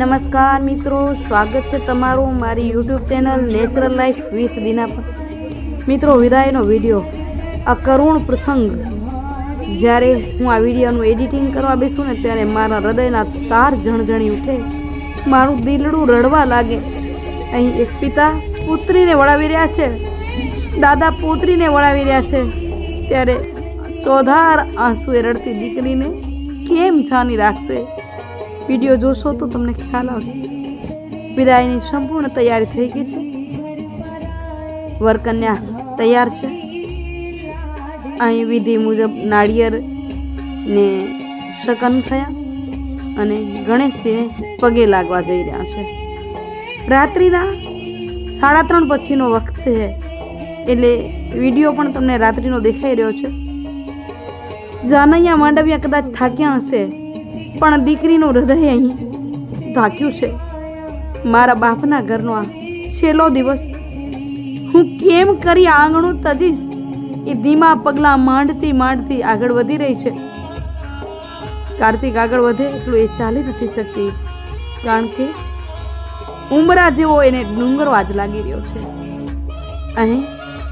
નમસ્કાર મિત્રો, સ્વાગત છે તમારું મારી YouTube channel natural life with Dina પર. મિત્રો, વિદાયનો વીડિયો. આ કરુણ પ્રસંગ, જ્યારે હું આ વિડીયોનું એડિટિંગ કરવા બેસું ને ત્યારે મારા હૃદયના તાર જણજણી ઉઠે. મારું દિલડું રડવા લાગે. અહીં એક પિતા પુત્રીને વળાવી રહ્યા છે. દાદા પુત્રીને વળાવી રહ્યા છે. ત્યારે ચોધાર આંસુએ રડતી દીકરીને કેમ છાની રાખશે? વીડિયો જોશો તો તમને ખ્યાલ આવશે. વિદાયની સંપૂર્ણ તૈયારી થઈ ગઈ છે. વરકન્યા તૈયાર છે. અહીં વિધિ મુજબ નાળિયેર ને શકન થયા અને ગણેશજીને પગે લાગવા જઈ રહ્યા છે. રાત્રિના સાડા ત્રણ પછીનો વખત છે. એટલે વીડિયો પણ તમને રાત્રિનો દેખાઈ રહ્યો છે. જાનૈયા માંડવિયા કદાચ થાક્યા હશે. પણ દીકરીનું હૃદય અહીં ધાક્યું છે. મારા બાપના ઘરનો આ છેલ્લો દિવસ. હું કેમ કરી આંગણું તજીશ? એ ધીમા પગલાં માંડતી માંડતી આગળ વધી રહી છે. કાર્તિક આગળ વધે એટલું એ ચાલી નથી શકતી. કારણ કે ઉમરા જેવો એને ડુંગરો આજ લાગી રહ્યો છે. અહીં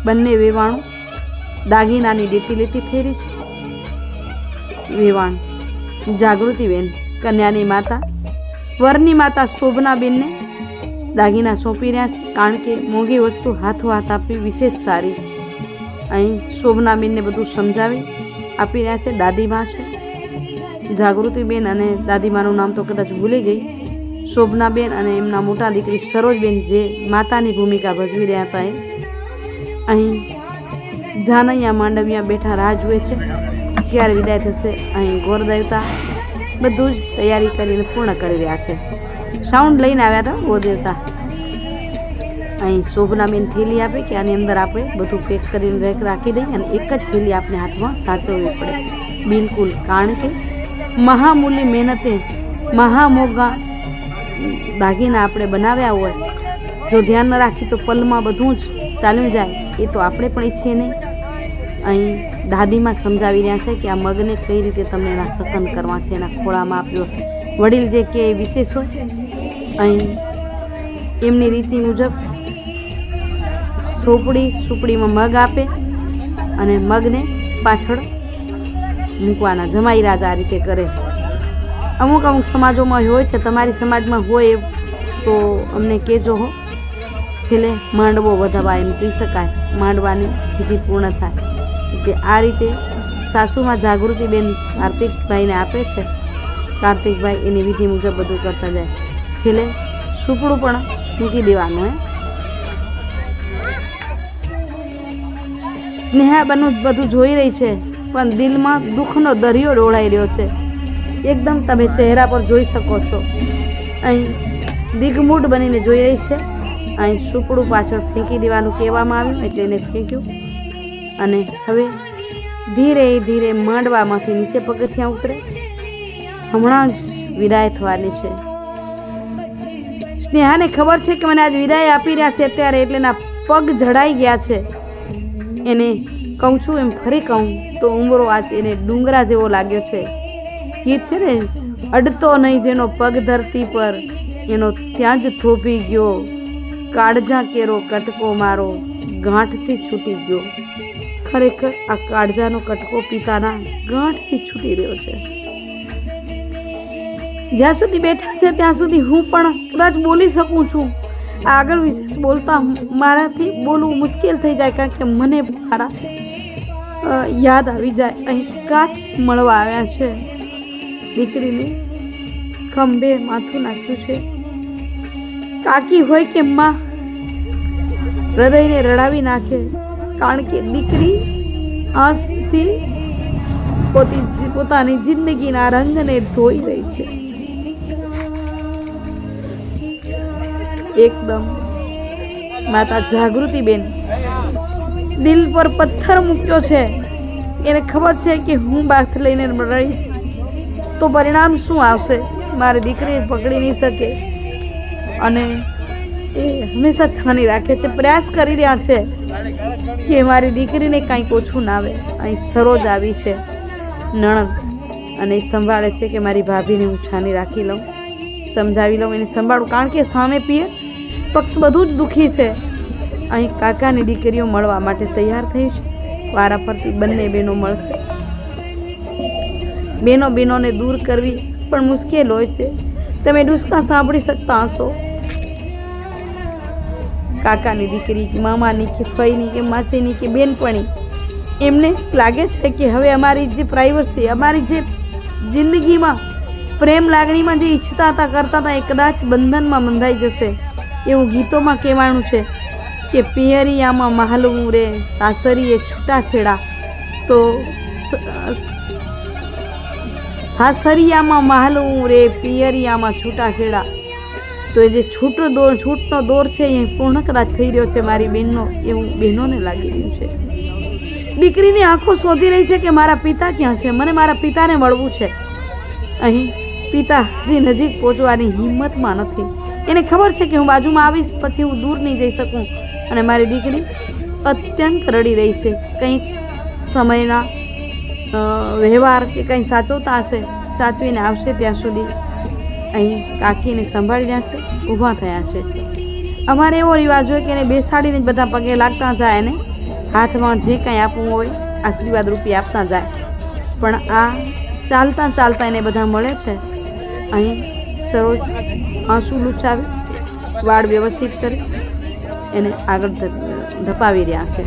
બંને વેવાણું દાગીનાની લીટી લેતી થઈ રહી છે. વેવાણ જાગૃતિબેન કન્યાની માતા, વરની માતા શોભનાબેનને દાગીના સોંપી રહ્યા છે, કારણ કે મોંઘી વસ્તુ હાથો હાથ આપવી વિશેષ સારી. અહીં શોભનાબેનને બધું સમજાવી આપી રહ્યા છે દાદીમા છે. જાગૃતિબેન અને દાદીમાનું નામ તો કદાચ ભૂલી ગઈ. શોભનાબેન અને એમના મોટા દીકરી સરોજબેન જે માતાની ભૂમિકા ભજવી રહ્યા હતા એ અહીં જાનૈયા માંડવિયા બેઠા રાહ જુએ છે. ક્યારે વિદાય થશે. અહીં ગોર દેવતા બધું જ તૈયારી કરીને પૂર્ણ કરી રહ્યા છે. સાઉન્ડ લઈને આવ્યા હતા ગોર દેવતા અહીં શોભનાબેન થેલી આપે કે આની અંદર આપણે બધું પેક કરીને રેક રાખી દઈએ અને એક જ થેલી આપણે હાથમાં સાચવવી પડે. બિલકુલ, કારણ કે મહામૂલી મહેનતે મહામોગા દાગીના આપણે બનાવ્યા હોય, જો ધ્યાન ન રાખી તો પલમાં બધું જ ચાલ્યું જાય, એ તો આપણે પણ ઈચ્છીએ નહીં. અહીં દાદીમાં સમજાવી રહ્યા છે કે આ મગને કઈ રીતે તમને એના સકન કરવા છે, એના ખોળામાં આપ્યો વડીલ જે કે એ વિશેષ હોય. અહીં એમની રીતિ મુજબ સોપડી સુપડીમાં મગ આપે અને મગને પાછળ મૂકવાના. જમાઈ રાજા આ રીતે કરે. અમુક અમુક સમાજોમાં હોય છે, તમારી સમાજમાં હોય તો અમને કહેજો હો. છેલ્લે માંડવો વધાવા એમ કહી શકાય. માંડવાની વિધિ પૂર્ણ થાય. કે આ રીતે સાસુમાં જાગૃતિબેન કાર્તિકભાઈને આપે છે. કાર્તિકભાઈ એની વિધિ મુજબ બધું કરતા જાય. છેલ્લે સુપડું પણ મૂકી દેવાનું, હે. સ્નેહા બનું બધું જોઈ રહી છે, પણ દિલમાં દુઃખનો દરિયો ડોળાઈ રહ્યો છે. એકદમ તમે ચહેરા પર જોઈ શકો છો. અહીં દિગમૂઢ બનીને જોઈ રહી છે. અહીં સુપડું પાછળ ફેંકી દેવાનું કહેવામાં આવ્યું, એટલે એને ફેંક્યું. અને હવે ધીરે ધીરે માંડવામાંથી નીચે પગથિયાં ઉતરે હમણાં જ વિદાય થવાની છે. સ્નેહાને ખબર છે કે મને આજ વિદાય આપી રહ્યા છે અત્યારે એટલે એના પગ જડાઈ ગયા છે. એને કહું છું, એમ ફરી કહું તો ઉમરો આજ એને ડુંગરા જેવો લાગ્યો છે. ગીત છે ને, અડતો નહીં જેનો પગ ધરતી પર, એનો ત્યાં જ થોભી ગયો. કાળજા કેરો કટકો મારો ગાંઠથી છૂટી ગયો. ખરેખર આ કાળજાનો કટકો પિતાના ગાંઠથી છૂટી રહ્યો છે. જ્યાં સુધી બેઠા છે, ત્યાં સુધી હું પણ કદાચ બોલી શકું છું. આગળ વિશેષ બોલતા મારાથી બોલવું મુશ્કેલ થઈ જાય, કારણ કે મને મારા યાદ આવી જાય. અહીં કાંક મળવા આવ્યા છે. દીકરીને ખંભે માથું નાખ્યું છે. કાકી હોય કે માં, હૃદયને રડાવી નાખે. કારણ કે દીકરી આંસુથી પોતી પોતાની જિંદગીના રંગને ધોઈ રહી છે. એકદમ માતા જાગૃતિબેન દિલ પર પથ્થર મૂક્યો છે. એને ખબર છે કે હું બાથ લઈને રહીશ તો પરિણામ શું આવશે? મારી દીકરી પકડી નહીં શકે. અને એ હંમેશા છાની રાખે છે, પ્રયાસ કરી રહ્યા છે. કે મારી દીકરીને કાંઈક ઓછું ના આવે. અહીં સરોજ આવી છે, નણંદ, અને એ સંભાળે છે કે મારી ભાભીને હું છાની રાખી લઉં, સમજાવી લઉં, એને સંભાળું. કારણ કે સામે પીએ પક્ષ બધું જ દુઃખી છે. અહીં કાકાની દીકરીઓ મળવા માટે તૈયાર થઈ છે. વારા ફરતી બંને બહેનો મળશે. બેનો બેનોને દૂર કરવી પણ મુશ્કેલ હોય છે. તમે ડુસકા સાંભળી શકતા હશો. કાકાની દીકરી કે મામાની કે ફઈની કે માસીની કે બેનપણી, એમને લાગે છે કે હવે અમારી જે પ્રાઇવસી અમારી જે જિંદગીમાં પ્રેમ લાગણીમાં જે ઈચ્છતા હતા, કરતા હતા, એ કદાચ બંધનમાં બંધાઈ જશે એવું ગીતોમાં કહેવાનું છે કે પિયરિયામાં મહાલવું રે, સાસરીએ છૂટાછેડા તો સાસરિયામાં મહાલવું રે, પિયરિયામાં છૂટાછેડા તો એ જે છૂટો દોર, છૂટનો દોર છે, એ પૂર્ણ કદાચ થઈ રહ્યો છે મારી બહેનનો, એવું બહેનોને લાગી રહ્યું છે. દીકરીની આંખો શોધી રહી છે કે મારા પિતા ક્યાં છે? મને મારા પિતાને મળવું છે. અહીં પિતાજી નજીક પહોંચવાની હિંમતમાં નથી. એને ખબર છે કે હું બાજુમાં આવીશ, પછી હું દૂર નહીં જઈ શકું. અને મારી દીકરી અત્યંત રડી રહી છે. કંઈક સમયના વ્યવહાર કે કંઈ સાચવતા હશે, સાચવીને આવશે ત્યાં સુધી. અહીં કાકીને સંભાળી રહ્યા છે, ઊભા થયા છે. અમારે એવો રિવાજ હોય કે એને બેસાડીને જ બધા પગે લાગતા જાય એને હાથમાં જે કંઈ આપવું હોય, આશીર્વાદ રૂપી આપતા જાય. પણ આ ચાલતા ચાલતા એને બધા મળે છે. અહીં સરોજ આંસુ લૂછાવી, વાળ વ્યવસ્થિત કરી, એને આગળ ધપાવી રહ્યા છે.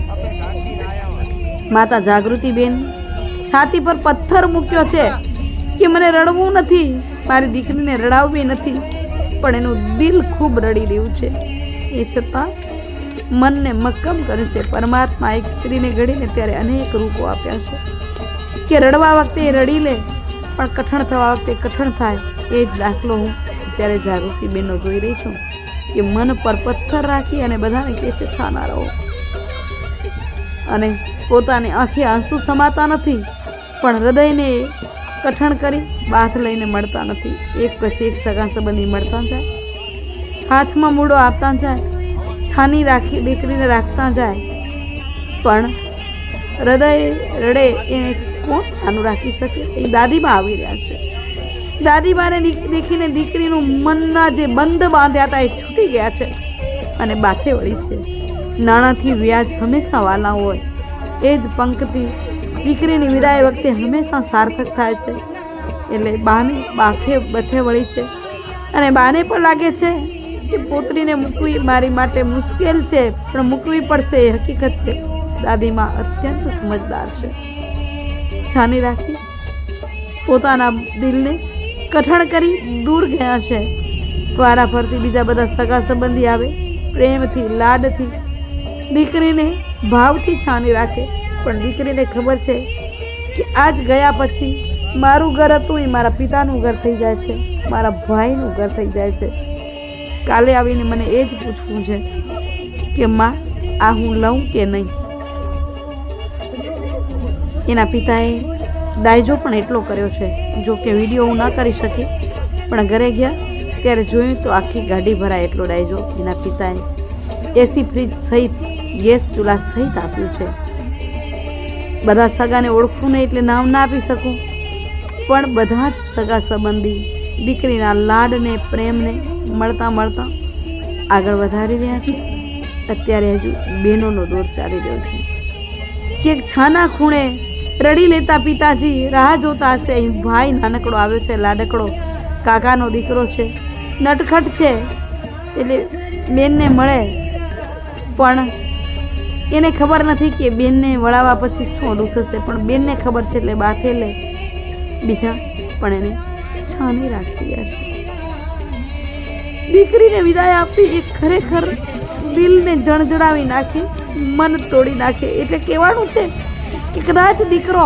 માતા જાગૃતિબેન છાતી પર પથ્થર મૂક્યો છે કે મને રડવું નથી? મારી દીકરીને રડાવવી નથી, પણ એનું દિલ ખૂબ રડી રહ્યું છે. એ છતાં મનને મક્કમ કર્યું છે. પરમાત્મા એક સ્ત્રીને ઘડીને ત્યારે અનેક રૂપો આપ્યા છે. કે રડવા વખતે એ રડી લે, પણ કઠણ થવા વખતે કઠણ થાય, એ જ દાખલો હું ત્યારે જાગૃતિ બહેનો જોઈ રહી છું. કે મન પર પથ્થર રાખી અને બધાને કહે છે, છાના રહો. અને પોતાની આંખે આંસુ સમાતા નથી, પણ હૃદયને કઠણ કરી, બાથ લઈને મળતા નથી. એક પછી એક સગા સંબંધી મળતા જાય. હાથમાં મૂડો આપતા જાય. છાની રાખી, દીકરીને રાખતા જાય. પણ હૃદય રડે એને કોણ છાનું રાખી શકે? એ દાદીમાં આવી રહ્યા છે. દાદીમાને દીક- દેખીને દીકરીનું મનના જે બંધ બાંધ્યા હતા એ છૂટી ગયા છે. અને બાથે વળી છે. નાણાંથી વ્યાજ હંમેશા વાલા હોય. એ જ પંક્તિ દીકરીની વિદાય વખતે હંમેશા સાર્થક થાય છે. એટલે બાની બાખે બથે વળી છે. અને બાને પણ લાગે છે કે પોતરીને મૂકવી મારી માટે મુશ્કેલ છે, પણ મૂકવી પડશે એ હકીકત છે. દાદીમાં અત્યંત સમજદાર છે. છાની રાખી, પોતાના દિલને કઠણ કરી દૂર ગયા છે. વારા ફરતી બીજા બધા સગા સંબંધી આવે, પ્રેમથી, લાડથી, દીકરીને ભાવથી છાની રાખે. પણ દીકરીને ખબર છે કે આજ ગયા પછી મારું ઘર હતું એ મારા પિતાનું ઘર થઈ જાય છે, મારા ભાઈનું ઘર થઈ જાય છે. કાલે આવીને મને એ જ પૂછવું છે કે માં, આ હું લઉં કે નહીં? એના પિતાએ દાયજો પણ એટલો કર્યો છે, જો કે વીડિયો હું ન કરી શકી, પણ ઘરે ગયા ત્યારે જોયું તો આખી ગાડી ભરાય એટલો ડાયજો એના પિતાએ એસી ફ્રીજ સહિત ગેસ ચૂલા સહિત આપ્યું છે. બધા સગાને ઓળખું નહીં એટલે નામ ના આપી શકું. પણ બધા જ સગા સંબંધી દીકરીના લાડને, પ્રેમને મળતા મળતા આગળ વધારી રહ્યા છે. અત્યારે હજુ બહેનોનો દોર ચાલી રહ્યો છે. કે છાના ખૂણે રડી લેતા પિતાજી રાહ જોતા હશે. અહીં ભાઈ નાનકડો આવ્યો છે, લાડકડો. કાકાનો દીકરો છે. નટખટ છે. એટલે બેનને મળે. પણ એને ખબર નથી કે બેનને વળાવવા પછી શું દુઃખ થશે પણ બેનને ખબર છે એટલે બાથે લે. બીજા પણ એને છાની રાખતી છે. દીકરીને વિદાય આપી એ ખરેખર દિલને જણજડાવી નાખે, મન તોડી નાખે. એટલે કહેવાનું છે કે કદાચ દીકરો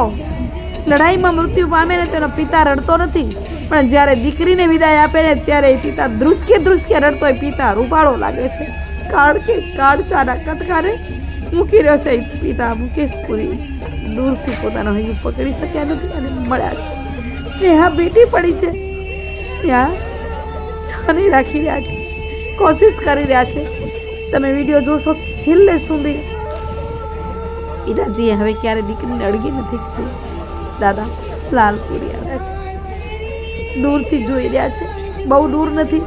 લડાઈમાં મૃત્યુ પામે ને તેનો પિતા રડતો નથી, પણ જ્યારે દીકરીને વિદાય આપે ને ત્યારે પિતા ધ્રુસકે ધ્રુસકે રડતો એ પિતા રૂપાળો લાગે છે. કારણ કે કાળચાના કટકારે મૂકી રહ્યો છે. પિતા મુકેશપુરી દૂરથી પોતાનો હૈયું પકડી શક્યા નથી અને મળ્યા છે. સ્નેહા બેટી પડી છે. ત્યાં છાની રાખી રહ્યા છે. કોશિશ કરી રહ્યા છે. તમે વીડિયો જોશો છેલ્લે સુધી. પિતાજીએ હવે ક્યારે દીકરીને અડગી નથી કીધું દાદા લાલ પૂરી આવ્યા છે. દૂરથી જોઈ રહ્યા છે. બહુ દૂર નથી.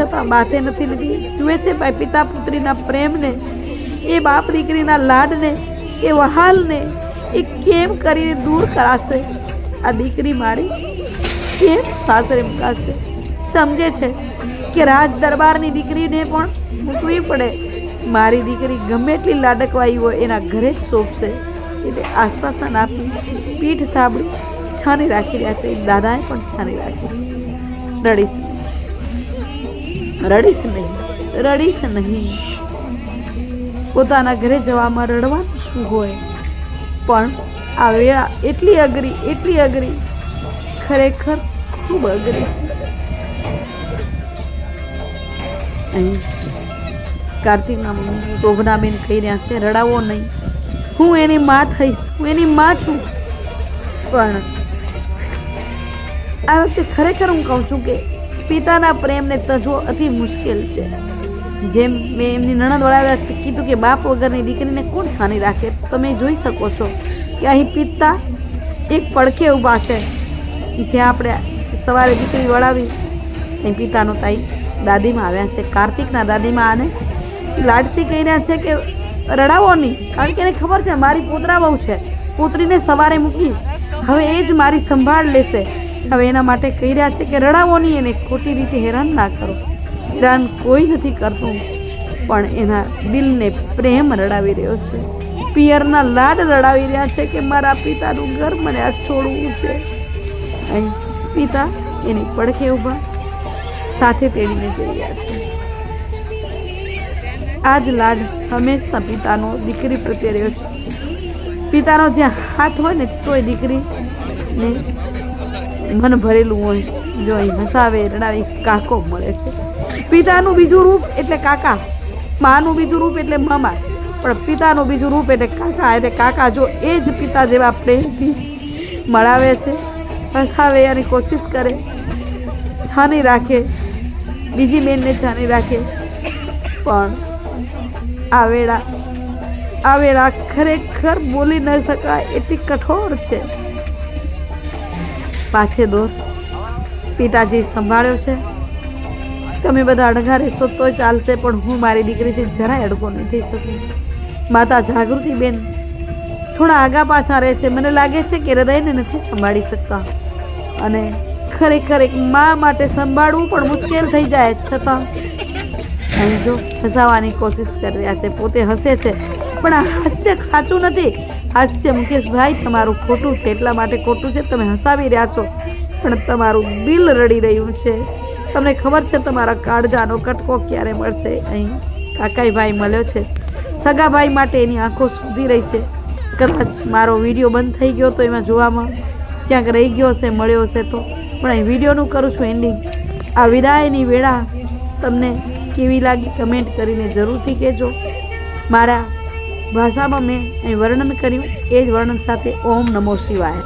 છતાં બાથે નથી લીધી જુએ છે ભાઈ પિતા પુત્રીના પ્રેમને એ બાપ દીકરીના લાડને, એ વહાલને, એ કેમ કરીને દૂર કરાશે? આ દીકરી મારી કેમ સાસરે મુકાશે? સમજે છે કે રાજ દરબારની દીકરીને પણ મૂકવી પડે. મારી દીકરી ગમે એટલી લાડકવાઈ હોય, એના ઘરે જ શોભશે એટલે આશ્વાસન આપી પીઠ થાબડી છાની રાખી રહ્યા છે. દાદાએ પણ છાની રાખી છે. રડીશ. રડીશ નહીં. રડીશ નહીં. પોતાના ઘરે જવામાં રડવાનું શું હોય? પણ આ વેળા એટલી અઘરી એટલી અઘરી. ખરેખર ખૂબ અઘરી. કાર્તિકના મમ્મી શોભનાબેન કહી રહ્યા છે, રડાવો નહીં. હું એની માં થઈશ. હું એની માં છું. પણ આ વખતે ખરેખર હું કહું છું કે પિતાના પ્રેમને તજવો અતિ મુશ્કેલ છે. જેમ મેં એમની નણંદ વડાવ્યા કીધું કે બાપ વગરની દીકરીને કોણ છાની રાખે? તમે જોઈ શકો છો કે અહીં પિતા એક પડખે ઊભા છે. જ્યાં આપણે સવારે દીકરી વળાવી અહીં પિતાનો તાઈ દાદીમાં આવ્યા છે, કાર્તિકના દાદીમાં આને લાડતી કહી રહ્યા છે કે, રડાવો નહીં, કારણ કે એને ખબર છે મારી પોતરા બહુ છે. પુત્રીને સવારે મૂકી હવે એ જ મારી સંભાળ લેશે. હવે એના માટે કહી રહ્યા છે કે રડાવો નહીં, એને ખોટી રીતે હેરાન ના કરો. હેરાન કોઈ નથી કરતું, પણ એના દિલને પ્રેમ રડાવી રહ્યો છે. પિયરના લાડ રડાવી રહ્યા છે કે મારા પિતાનું ઘર મને આ છોડવું છે. અહીં પિતા એની પડખે ઊભા, સાથે તેડીને જઈ રહ્યા છે. આ જ લાડ હંમેશા પિતાનો દીકરી પ્રત્યે રહ્યો છે. પિતાનો જ્યાં હાથ હોય ને તોય દીકરીને મન ભરેલું હોય, જો અહીં હસાવે, રડાવી કાકો મળે છે. પિતાનું બીજું રૂપ એટલે કાકા. માનું બીજું રૂપ એટલે મામા. પણ પિતાનું બીજું રૂપ એટલે કાકા. એટલે કાકા જો એ જ પિતા જેવા પ્રેમથી મળાવે છે, હસાવે એની કોશિશ કરે છાની રાખે, બીજી બેનને છાની રાખે. પણ આ વેળા આ વેળા ખરેખર બોલી ન શકાય એટલી કઠોર છે. પાછે દોર. પિતાજી સંભાળ્યો છે. તમે બધા અડઘા રહેશો તોય ચાલશે, પણ હું મારી દીકરીથી જરાય અડગો નહીં થઈ શકું. માતા જાગૃતિબેન થોડા આગા પાછા રહે છે. મને લાગે છે કે હૃદયને નથી સંભાળી શકતા. અને ખરેખર એક મા માટે સંભાળવું પણ મુશ્કેલ થઈ જાય. છતાં અહીં જો હસાવવાની કોશિશ કરી રહ્યા છે. પોતે હસે છે, પણ આ હાસ્ય સાચું નથી. હાસ્ય મુકેશભાઈ, તમારું ખોટું છે. એટલા માટે ખોટું છે તમે હસાવી રહ્યા છો. પણ તમારું દિલ રડી રહ્યું છે. તમને ખબર છે તમારા કાળજાનો કટકો ક્યારે મળશે? અહીં કાકાઈ ભાઈ મળ્યો છે. સગાભાઈ માટે એની આંખો સુધી રહી છે. કદાચ મારો વીડિયો બંધ થઈ ગયો તો એમાં જોવામાં ક્યાંક રહી ગયો હશે, મળ્યો હશે તો. પણ અહીં વિડીયોનું કરું છું એન્ડિંગ આ વિદાયની વેળા તમને કેવી લાગી કમેન્ટ કરીને જરૂરથી કહેજો. મારા ભાષામાં મેં અહીં વર્ણન કર્યું. એ જ વર્ણન સાથે ઓમ નમો શિવાય.